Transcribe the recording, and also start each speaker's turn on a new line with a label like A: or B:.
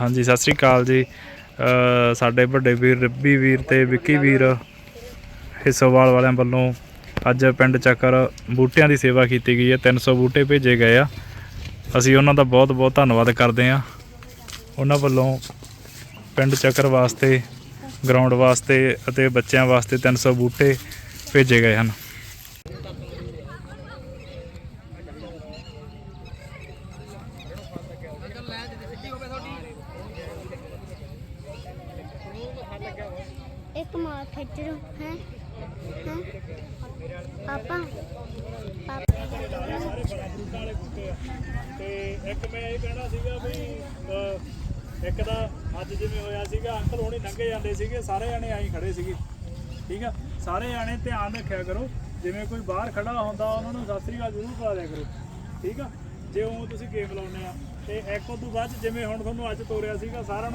A: ਹਾਂਜੀ, ਸਤਿ ਸ੍ਰੀ ਅਕਾਲ ਜੀ। ਸਾਡੇ ਵੱਡੇ ਵੀਰ ਰੱਬੀ ਵੀਰ ਤੇ ਵਿੱਕੀ ਵੀਰ ਹਿੱਸੋਵਾਲ ਵਾਲਿਆਂ ਵੱਲੋਂ ਅੱਜ ਪਿੰਡ ਚੱਕਰ ਬੂਟਿਆਂ ਦੀ ਸੇਵਾ ਕੀਤੀ ਗਈ ਹੈ। 300 ਬੂਟੇ ਭੇਜੇ ਗਏ ਆ। ਅਸੀਂ ਉਹਨਾਂ ਦਾ ਬਹੁਤ ਬਹੁਤ ਧੰਨਵਾਦ ਕਰਦੇ ਆ ਉਹਨਾਂ ਵੱਲੋਂ ਪਿੰਡ ਚੱਕਰ ਵਾਸਤੇ, ਗਰਾਊਂਡ ਵਾਸਤੇ ਅਤੇ ਬੱਚਿਆਂ ਵਾਸਤੇ 300 ਬੂਟੇ ਭੇਜੇ ਗਏ ਹਨ।
B: ਇੱਕ ਮਾਰ ਖਿੱਚ ਹੈ? ਹੈ? ਪਾਪਾ?
A: ਤੇ ਇੱਕ ਮੈਂ ਇਹ ਕਹਿਣਾ ਸੀਗਾ ਵੀ ਇੱਕ ਦਾ ਅੱਜ ਜਿਵੇਂ ਹੋਇਆ ਸੀਗਾ, ਅੰਕਲ ਹੋਣੀ ਲੰਘੇ ਜਾਂਦੇ ਸੀਗੇ, ਸਾਰੇ ਜਾਣੇ ਆਈ ਖੜੇ ਸੀਗੇ। ਠੀਕ ਆ? ਸਾਰੇ ਜਾਣੇ ਧਿਆਨ ਰੱਖਿਆ ਕਰੋ, ਜਿਵੇਂ ਕੋਈ ਬਾਹਰ ਖੜਾ ਹੁੰਦਾ, ਉਹਨਾਂ ਨੂੰ ਸਤਿ ਸ੍ਰੀ ਅਕਾਲ ਜ਼ਰੂਰ ਬੁਲਾ ਲਿਆ ਕਰੋ। ਠੀਕ ਆ? ਜੇ ਉਹ ਤੁਸੀਂ ਗੇਮ ਲਾਉਂਦੇ ਆ, ਤੇ ਇੱਕ ਤੋਂ ਬਾਅਦ ਜਿਵੇਂ ਹੁਣ ਤੁਹਾਨੂੰ ਅੱਜ ਤੋਰਿਆ ਸੀਗਾ, ਸਾਰਿਆਂ ਨੂੰ